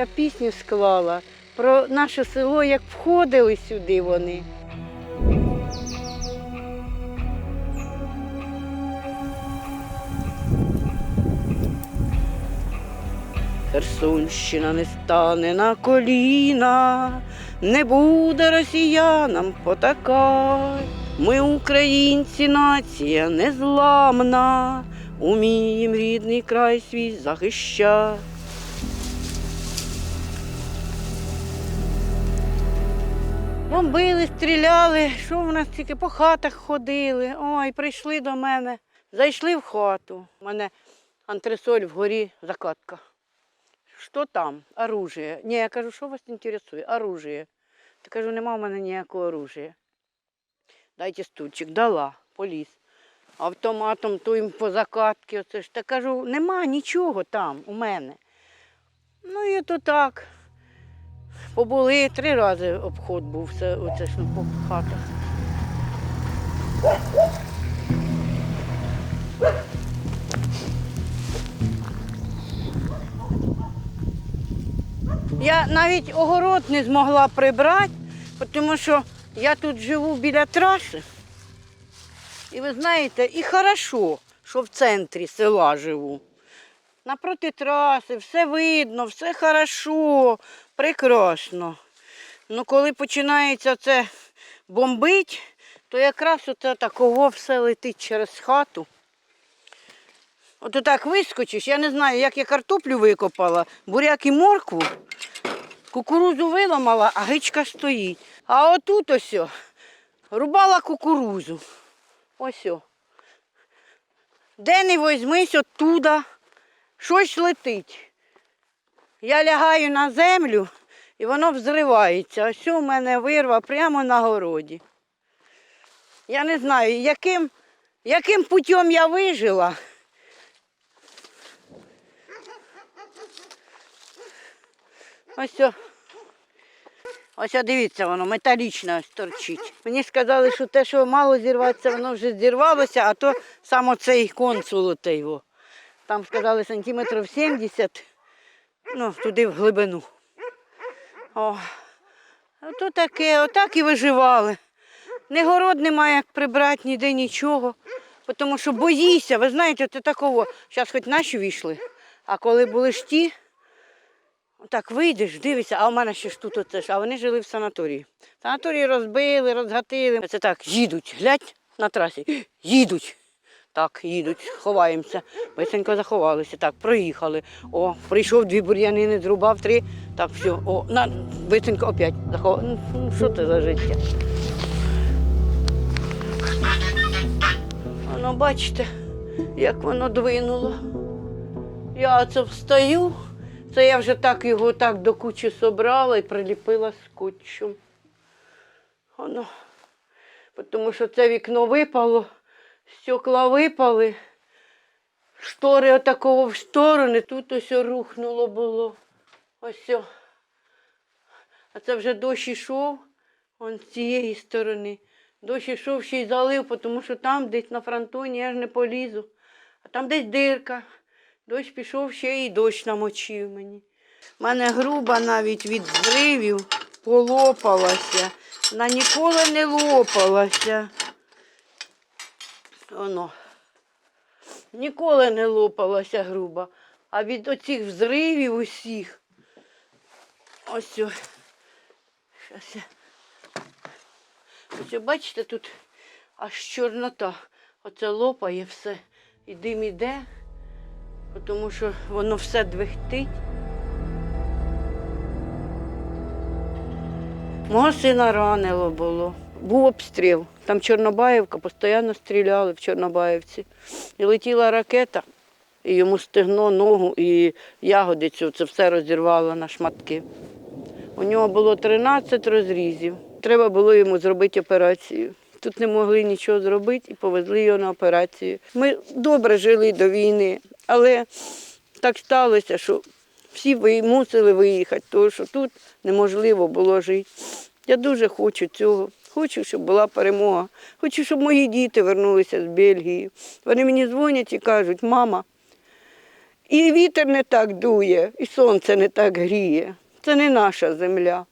Я пісню склала про наше село, як входили сюди вони. Херсонщина не стане на коліна, не буде росіянам потакать. Ми, українці, нація незламна, умієм рідний край свій захищать. Бомбили, стріляли, що в нас тільки по хатах ходили. Ой, прийшли до мене, зайшли в хату. У мене антресоль вгорі закладка. Що там? Оружие. Ні, я кажу, що вас інтересує? Оружие. Та кажу, нема в мене ніякого оружия. Дайте стульчик, дала, поліз. Автоматом то їм по ж. Та кажу, нема нічого там у мене. Ну і то так. Побули три рази обход був оце ж по хатах. Я навіть огород не змогла прибрати, тому що я тут живу біля траси. І ви знаєте, і хорошо, що в центрі села живу. Напроти траси, все видно, все хорошо, прекрасно. Ну, коли починається це бомбить, то якраз оце такого все летить через хату. От так вискочиш, я не знаю, як я картоплю викопала, буряк і моркву, кукурузу виламала, а гичка стоїть. А отут ось рубала кукурузу. Ось. о. Де не возьмись оттуда, щось летить. Я лягаю на землю і воно взривається. Ось у мене вирва прямо на городі. Я не знаю, яким, яким путем я вижила. Ось. Ось дивіться, воно металічне ось торчить. Мені сказали, що те, що мало зірватися, воно вже зірвалося, а то саме цей консул отей. Там сказали сантиметрів 70, ну, туди в глибину. О, ото таке, отак і виживали. Ні город немає як прибрати, ніде нічого. Тому що боїшся, ви знаєте, це такого, зараз хоч наші війшли, а коли були ж ті, так вийдеш, дивишся, а у мене ще ж тут оце ж, а вони жили в санаторії. Санаторії розбили, розгатили. Це так, їдуть, глядь на трасі, їдуть. Так, їдуть, ховаємося. Бисенько заховалися. Так, проїхали. О, прийшов дві бур'янини, зрубав три. Так, все, о, на, бисенько опять заховав. Ну, що це за життя? Воно, бачите, як воно двинуло. Я це встаю, це я вже так його так до кучі собрала і приліпила скотчем. Воно. Тому що це вікно випало, стекла випали, штори отакого в сторони, тут ось рухнуло було. Ось. А це вже дощ ішов, он з цієї сторони. Дощ ішов ще й залив, тому що там десь на фронтоні я ж не полізу. А там десь дирка. Дощ пішов ще і дощ намочив мені. У мене груба навіть від зривів полопалася. Вона ніколи не лопалася. Воно. Ніколи не лопалася груба. А від оцих взривів усіх. Ось. о. Щас я. Ось, бачите, тут аж чорнота. Оце лопає все. І дим іде, тому що воно все двихтить. Мого сина ранило було. Був обстріл. Там Чорнобаївка, постійно стріляли в Чорнобаївці. І летіла ракета, і йому стегно, ногу і ягодицю. Це все розірвало на шматки. У нього було 13 розрізів. Треба було йому зробити операцію. Тут не могли нічого зробити і повезли його на операцію. Ми добре жили до війни, але так сталося, що всі мусили виїхати, тому що тут неможливо було жити. Я дуже хочу цього. Хочу, щоб була перемога. Хочу, щоб мої діти вернулися з Бельгії. Вони мені дзвонять і кажуть, мама, І вітер не так дує, і сонце не так гріє. Це не наша земля.